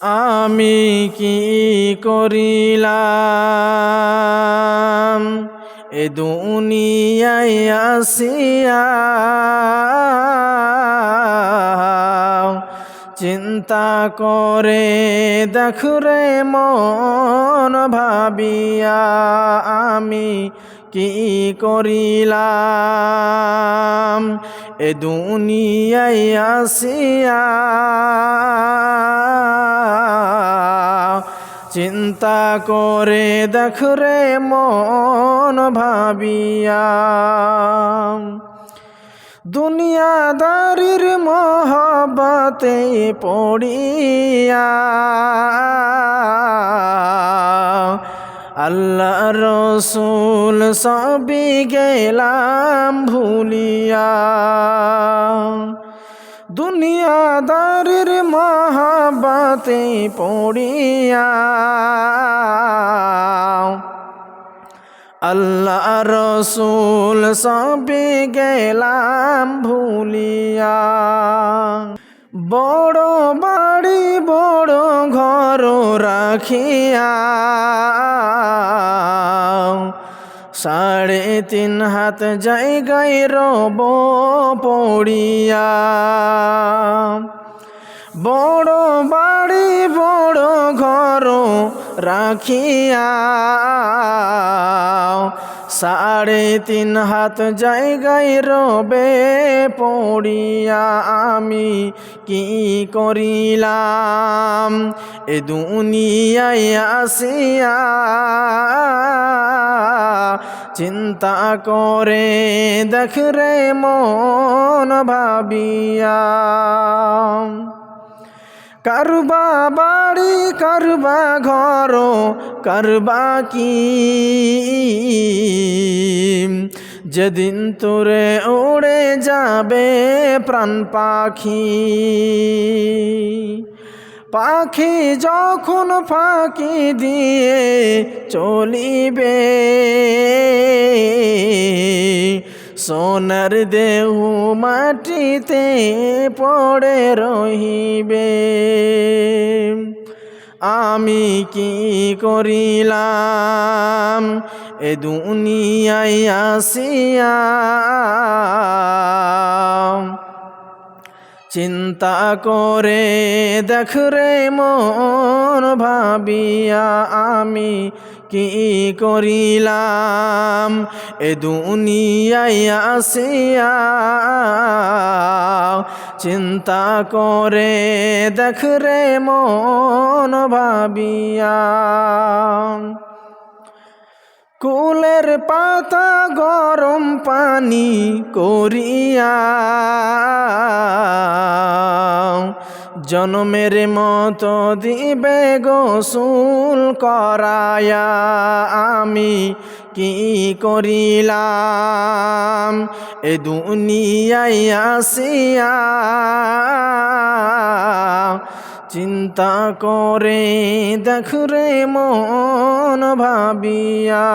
আমি কি করিলাম? এ দুনিয়ায় আসিয়া চিন্তা করে দেখরে মন, ভাবিয়া আমি কি করিলাম? এ দুনিয়ায় আসিয়া চিন্তা করে দেখরে মন, ভাবিয়া দুনিয়াদারির মহবতে পড়িয়া। আল্লাহ রসুল সবই গেলাম ভুলিয়া। দুনিয়াদারির মহাবাতে পড়িয়া। আল্লাহ রসুল সবে গেলাম ভুলিয়া। বড় বাড়ি, বড় ঘর রাখিয়া। সাড়ে তিন হাত জায়গায় রব পড়িয়া। বড় বাড়ি, বড় ঘর রাখিয়া। সাড়ে তিন হাত জায়গায় রবে পড়িয়া আমি কি করিলাম? এ দুনিয়ায় আসিয়া চিন্তা করে দেখ রে মন ভাবিয়া। কারবা বাড়ি, কারবা ঘর কারবা কি? যেদিন তোরে উড়ে যাবে প্রাণ পাখি পাখি যখন ফাঁকি দিয়ে চলিবে সোনার দেহ মাটিতে পড়ে রহিবে। আমি কি করিলাম? এ দুনিয়ায় আসিয়া চিন্তা করে দেখ রে মন ভাবিয়া আমি কি করিলাম? এ দুনিয়ায় আসিয়া চিন্তা করে দেখ রে মন ভাবিয়া। কুলের পাতা গরম পানি করিয়া জনমের মতো দিবে গোসুল করায়া আমি কি করিলাম? এ দুনিয়ায় আসিয়া চিন্তা করে দেখ রে মন ভাবিয়া।